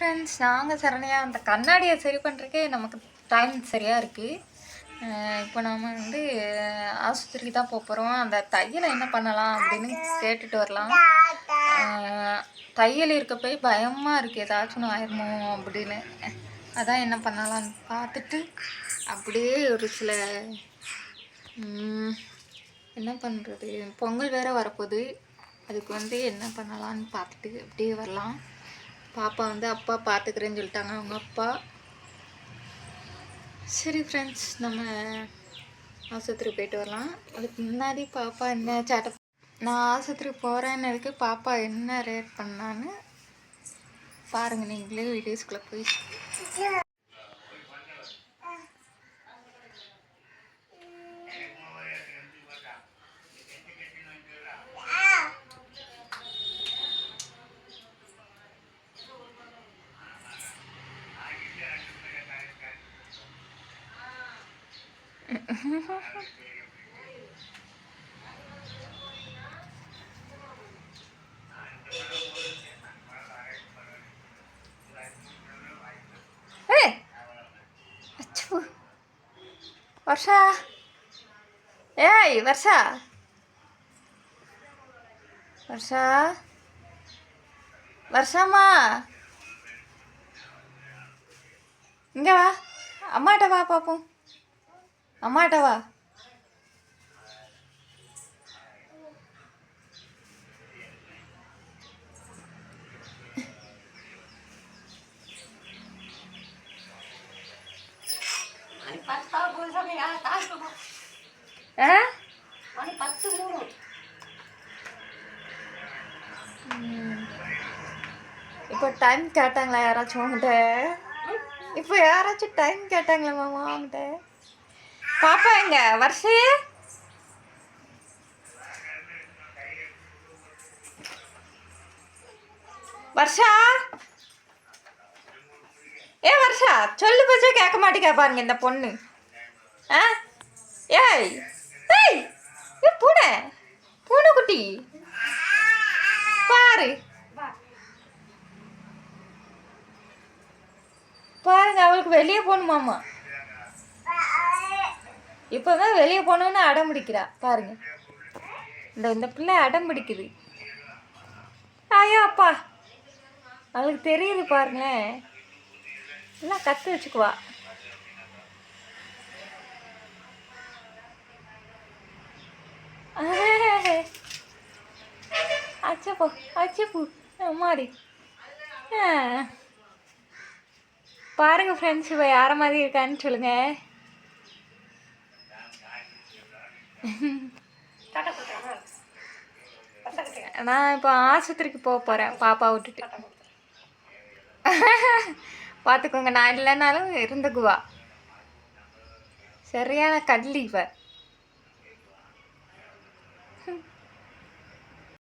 Friends நாங்கள் சரணையா அந்த கண்ணாடியை சரி பண்ணுறக்கே நமக்கு டைம் சரியாக இருக்குது இப்போ நாம் வந்து ஆஸ்பத்திரிக்கு தான் போக போகிறோம் அந்த தையலை என்ன பண்ணலாம் அப்படின்னு கேட்டுட்டு வரலாம். தையல் இருக்க போய் பயமாக இருக்குது ஏதாச்சும் ஒன்று அப்படின்னு. அதான் என்ன பண்ணலாம்னு பார்த்துட்டு அப்படியே ஒரு சில என்ன பண்ணுறது பொங்கல் வேறு வரப்போகுது. அதுக்கு வந்து என்ன பண்ணலாம்னு பார்த்துட்டு அப்படியே வரலாம். பாப்பா வந்து அப்பா பார்த்துக்கிறேன்னு சொல்லிட்டாங்க. அவங்க அப்பா. சரி ஃப்ரெண்ட்ஸ் நம்ம ஆஸ்பத்திரி போயிட்டு வரலாம். அதுக்கு முன்னாடி பாப்பா என்ன சேட்டை நான் ஆஸ்பத்திரி போகிறேன்னதுக்கு பாப்பா என்ன ரேட் பண்ணான்னு பாருங்கள் நீங்களே வீடியோஸ்குள்ளே போய். வர்ஷா ஏய் வர்ஷா வர்ஷா வர்ஷாமா இங்கே வா. அம்மாட்ட வா பார்ப்போம் அம்மாட்ட வா ஆ ம். இப்போ டைம் கேட்டாங்களா யாராச்சும் உங்கள்கிட்ட இப்போ யாராச்சும் டைம் கேட்டாங்களா மாமா உங்கள்கிட்ட பாப்பா எங்க? வருஷே? வர்ஷா? ஏ வர்ஷா சொல்லு பச்சா கேட்க மாட்டேங்க பாருங்க இந்த பொண்ணு. ஆ? ஏய் ஏய் ஏ பூனை பூனை குட்டி. பாரு. பாருங்க அவளுக்கு வெளியே போகணுமாமா இப்போதான் வெளியே போகணுன்னு அடம் பிடிக்கிறா. பாருங்க. இந்த இந்த பிள்ளை அடம் பிடிக்குது. ஐயோ அப்பா. அவளுக்கு தெரியுது பாருங்களேன். எல்லாம் கற்று வச்சுக்குவா. அச்சப்போ அச்சப்போ அம்மாடி. பாருங்கள் பாருங்க ஃப்ரெண்ட்ஸ் இப்போ யார மாதிரி இருக்கான்னு சொல்லுங்கள் நான் இப்போ ஆஸ்பத்திரிக்கு போக போகிறேன் பாப்பா விட்டுட்டு. பார்த்துக்கோங்க நான் இல்லைனாலும் இருந்துக்குவா. சரியான கல்லி இப்போ